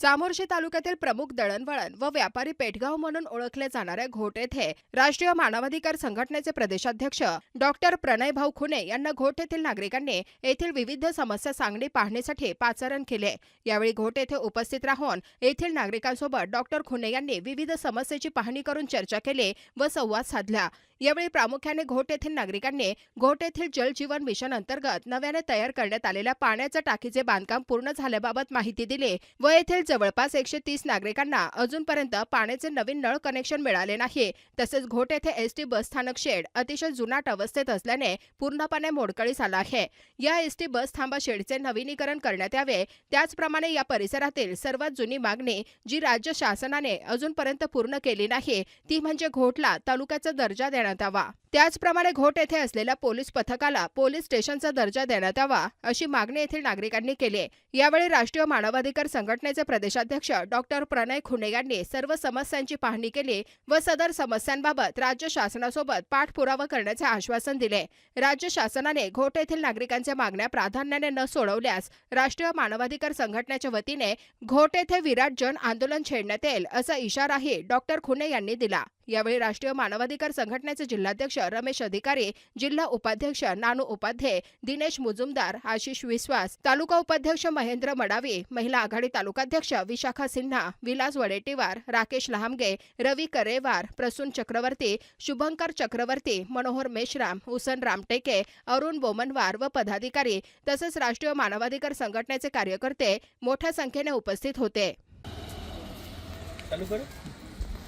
चामोर्शी तालुक्यातील प्रमुख दळणवळण व व्यापारी पेठगाव म्हणून ओळखले जाणाऱ्या घोट येथे राष्ट्रीय मानवाधिकार संघटनेचे प्रदेशाध्यक्ष डॉक्टर प्रणय भाऊ खुने यांना घोट येथील नागरिकांनी येथील विविध समस्या सांगणी पाहणीसाठी पाचारण केले. यावेळी घोट येथे उपस्थित राहून येथील नागरिकांसोबत डॉक्टर खुने यांनी विविध समस्येची पाहणी करून चर्चा केली व संवाद साधला. यावेळी प्रामुख्याने घोट येथील नागरिकांनी घोट येथील जलजीवन मिशन अंतर्गत नव्याने तयार करण्यात आलेल्या पाण्याच्या टाकीचे बांधकाम पूर्ण झाल्याबाबत माहिती दिली व येथील जवळपास एकशे तीस नागरिकांना अजूनपर्यंत पाण्याचे नवीन नळ कनेक्शन मिळाले नाही तसेच घोट येथे एसटी बस स्थानक शेड अतिशय जुनाट अवस्थेत असल्याने पूर्णपणे मोडकळीस आला आहे. या एसटी बस थांबा शेडचे नवीनीकरण करण्यात यावे. त्याचप्रमाणे या परिसरातील सर्वात जुनी मागणी जी राज्य शासनाने अजूनपर्यंत पूर्ण केली नाही ती म्हणजे घोटला तालुक्याचा दर्जा देण्यात यावा. त्याचप्रमाणे घोट येथे असलेल्या पोलीस पथकाला पोलीस स्टेशनचा दर्जा देण्यात यावा अशी मागणी येथील नागरिकांनी केली यावेळी राष्ट्रीय मानवाधिकार संघटनेचे प्रदेशाध्यक्ष डॉक्टर प्रणय खुणे यांनी सर्व समस्यांची पाहणी केली व सदर समस्यांबाबत राज्य शासनासोबत पाठपुरावा करण्याचे आश्वासन दिले. राज्य शासनाने घोट येथील नागरिकांच्या मागण्या प्राधान्याने न सोडवल्यास राष्ट्रीय मानवाधिकार संघटनेच्या वतीने घोट येथे विराट जन आंदोलन छेडण्यात येईल असा इशाराही डॉक्टर खुने यांनी दिला. यावेळी राष्ट्रीय मानवाधिकार संघटनेचे जिल्हाध्यक्ष रमेश अधिकारी जिल्हा उपाध्यक्ष नानू उपाध्ये दिनेश मुजुमदार आशिष विश्वास तालुका उपाध्यक्ष महेंद्र मडावी महिला आघाडी तालुकाध्यक्ष विशाखा सिन्हा विलास वडेटीवार राकेश लहामगे रवी करेवार प्रसून चक्रवर्ती शुभंकर चक्रवर्ती मनोहर मेश्राम हुसन रामटेके अरुण बोमनवार व पदाधिकारी तसेच राष्ट्रीय मानवाधिकार संघटनेचे कार्यकर्ते मोठ्या संख्येने उपस्थित होते.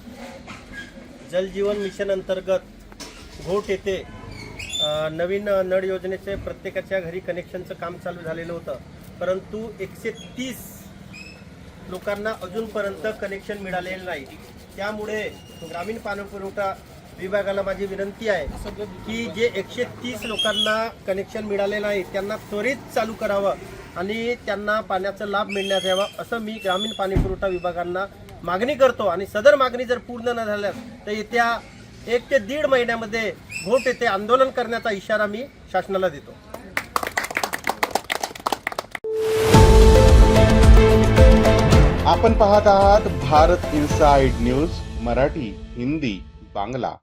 जलजीवन जल जीवन मिशन अंतर्गत घोट येथे नवीन नळ योजनेचे प्रत्येकाच्या घरी कनेक्शनचं काम चालू झालेलं होतं. परंतु एकशे तीस लोकांना अजूनपर्यंत कनेक्शन मिळालेलं नाही. त्यामुळे ग्रामीण पाणीपुरवठा विभागाला माझी विनंती आहे की जे एकशे तीस लोकांना कनेक्शन मिळाले नाही त्यांना त्वरित चालू करावं. आणि त्यांना पाण्याचा लाभ मिळण्यात यावा असं मी ग्रामीण पाणीपुरवठा विभागांना मागणी करतो. आणि सदर मागणी जर पूर्ण न झाल्यास तर येत्या एक ते दीड महिन्यामध्ये घोट येथे आंदोलन करण्याचा इशारा मी शासनाला देतो. आपण पाहत आहात भारत इन्साइड न्यूज मराठी हिंदी बांगला.